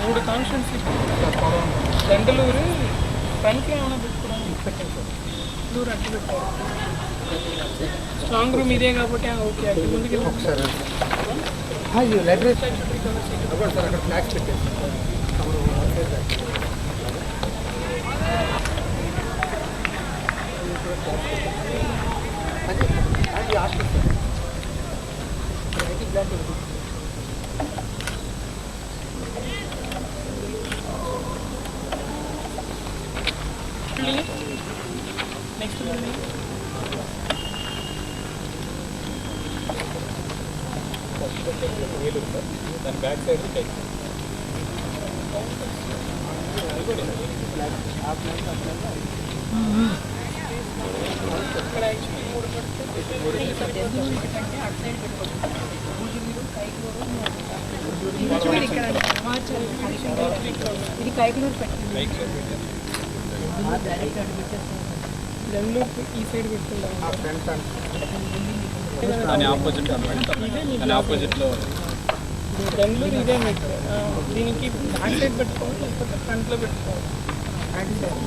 మూడు constituency sir పొలం దండలూరు ఫ్రంట్లో ఏమైనా పెట్టుకోవడానికి పెట్టండి సార్ దండలూరు అడ్డు పెట్టారు స్ట్రాంగ్ రూమ్ ఇదే కాబట్టి ఆ, ఓకే అటు ముందుకు వెళ్ళి ఒకసారి ఆ, ఇది లైబ్రరీ అవ్వండి సార్ అక్కడ ఫ్లాగ్స్ పెట్టేసి అది అది హాస్టల్ సార్ ఐటీ ప్లాంట్ ఒకటి. నెక్స్ట్ బిల్డింగ్ దాని బ్యాక్ సైడ్ టెక్ ఇక్కడ యాక్చువల్లీ మూడు పడితే ఇది కైకలూరు పెట్టింది బైక్ దండలూరు ఈ సైడ్ పెట్టుకుంటాం ఆ ఫ్రెండ్స్ అంటే దాని ఆపోజిట్ దాని ఆపోజిట్లో దండలూరు ఇదే మెట్ దీనికి బ్యాక్ సైడ్ పెట్టుకోవాలి లేకపోతే ఫ్రంట్లో పెట్టుకోవాలి?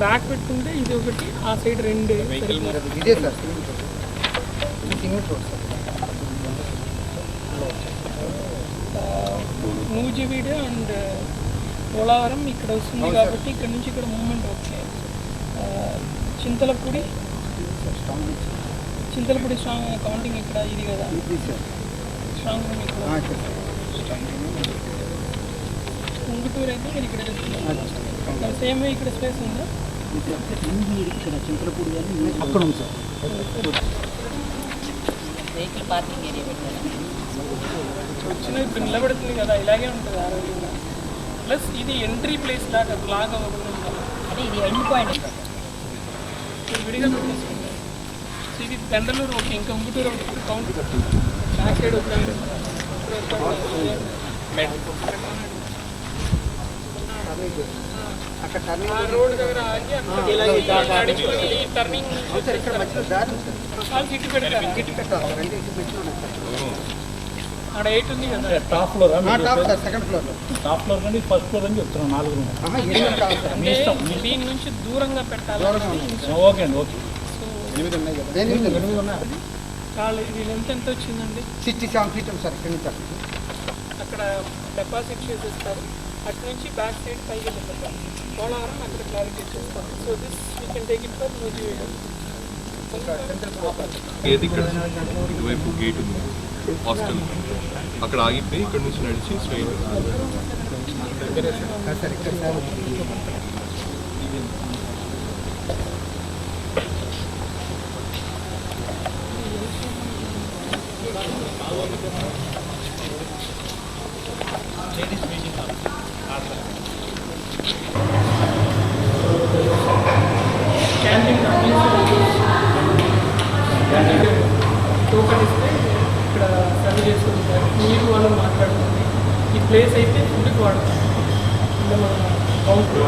బ్యాక్ పెట్టుకుంటే ఇది ఒకటి ఆ సైడ్ రెండు. వెహికల్ ఇదే sir single road sir. Nuzvid and Polavaram ఇక్కడ వస్తుంది. కాబట్టి ఇక్కడ నుంచి ఇక్కడ మూమెంట్ ఓకే ఆ, చింతలపూడి. చింతలపూడి స్ట్రాంగ్ కౌంటింగ్ ఇక్కడ ఇది కదా. స్ట్రాంగ్ రూమ్ ఇక్కడ. అయితే ఇక్కడ సేమ్ వే ఇక్కడ స్పేస్ ఉందా. ఇక్కడ చింతలపూడి కానీ అక్కడ ఉంది సార్. వెహికల్ పార్కింగ్ ఏరియా పెట్టారు? వచ్చిన ఇప్పుడు నిలబడుతుంది కదా ఇలాగే ఉంటుంది ఆ రోజు ప్లస్ ఇది ఎంట్రీ ప్లేస్ లాగా లాగా ఉండాలి అంటే ఇది ఎండ్ పాయింట్ విడిగా పెట్టేసుకుంటారు సో ఇది దండలూరు ఓకే ఇంకా ఉంగుటూరు ఒకటి కౌంట్ బ్యాక్ సైడ్ ఒక అక్కడ రోడ్ దగ్గర అక్కడ టర్నింగ్ సార్ ఇక్కడ మధ్యలో దారి ఇటు ఇటు పెట్టాలి అక్కడ ఎయిట్ ఉంది కదా top floor top sir second floor top floor కానీ ఫస్ట్ ఫ్లోర్ అని చెప్తున్నాను నాలుగు రూమ్ దీని నుంచి దూరంగా పెట్టాలి ఓకే అండి ఓకే సో ఎనిమిది ఉన్నాయి కదా ఎనిమిది ఉన్నాయి ఎంత ఎంత వచ్చిందండి సిక్స్టీ సెవెన్ ఫీట్ సార్ ఇక్కడి నుంచి అక్కడ. డిపాజిట్ చేసేస్తారు అటు నుంచి బ్యాక్ సైడ్ పైకి వెళ్ళిపోతాం. పోలవరం అక్కడ క్లారిటీ చూస్తాం. So this we can take it for Nuzvid ఏది ఇక్కడ ఇటువైపు గేట్ ఉంది. హాస్టల్ అక్కడ ఆగిపోయి ఇక్కడ నుంచి నడిచి స్ట్రైట్ ఆ, సార్ చేసుకుంటారు మీరు వాళ్ళు మాట్లాడుతుంది ఈ ప్లేస్ అయితే ఫుడ్కి వాడతాం అంటే మన కౌంటర్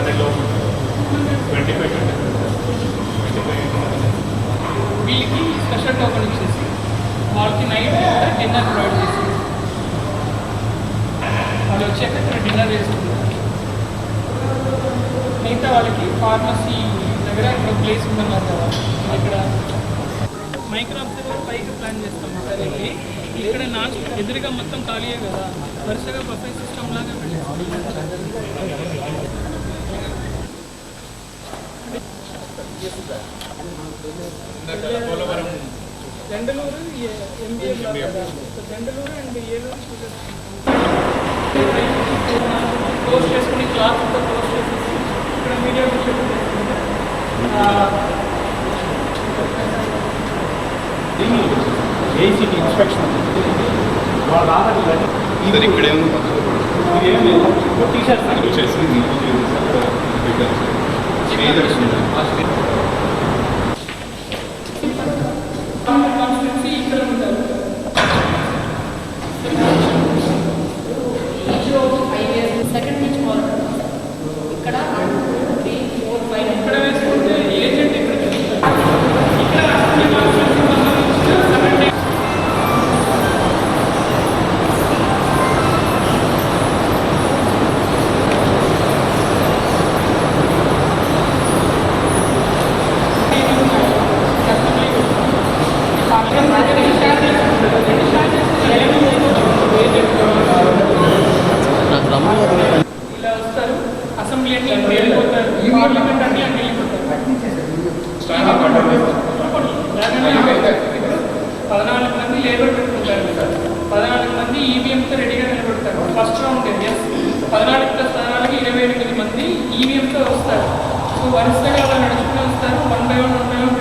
వీళ్ళకి స్పెషల్ టోకన్ ఇచ్చేసి వాళ్ళకి నైట్ డిన్నర్ ప్రొవైడ్ చేసి. వాళ్ళు వచ్చాక ఇక్కడ డిన్నర్ చేసుకుంటారు మిగతా వాళ్ళకి ఫార్మసీ దగ్గర ఇక్కడ ప్లేస్ ఉందన్నారు కదా. ఇక్కడ మైక్రో అబ్జర్వర్ పైకి ప్లాన్ చేస్తాం. సార్ ఇది ఇక్కడ నాన్ ఎదురుగా మొత్తం ఖాళీయే కదా? వరుసగా బఫే సిస్టమ్ లాగా Polavaram Dendaluru MBA Dendaluru and Eluru close చేసుకుని క్లాత్ అంతా క్లోజ్ చేసేసి ఇక్కడ మీడియా దీన్ని ఏసీటీ ఇన్స్పెక్షన్ వాళ్ళు రావాలి సార్ ఇక్కడే ఉంది ఏం లేదు. టీ షర్ట్ అసెంబ్లీ పద్నాలుగు మంది లేబర్ పెట్టుకుంటారు. పద్నాలుగు మంది ఈవీఎంతో రెడీగా నిలబెడతారు. ఫస్ట్ రౌండ్ ఎస్ పద్నాలుగు ప్లస్ పద్నాలుగు ఇరవై ఎనిమిది మంది ఈవీఎంతో వస్తారు. సో వరుసగా అలా నడుచుకుని వస్తారు. One by one one by one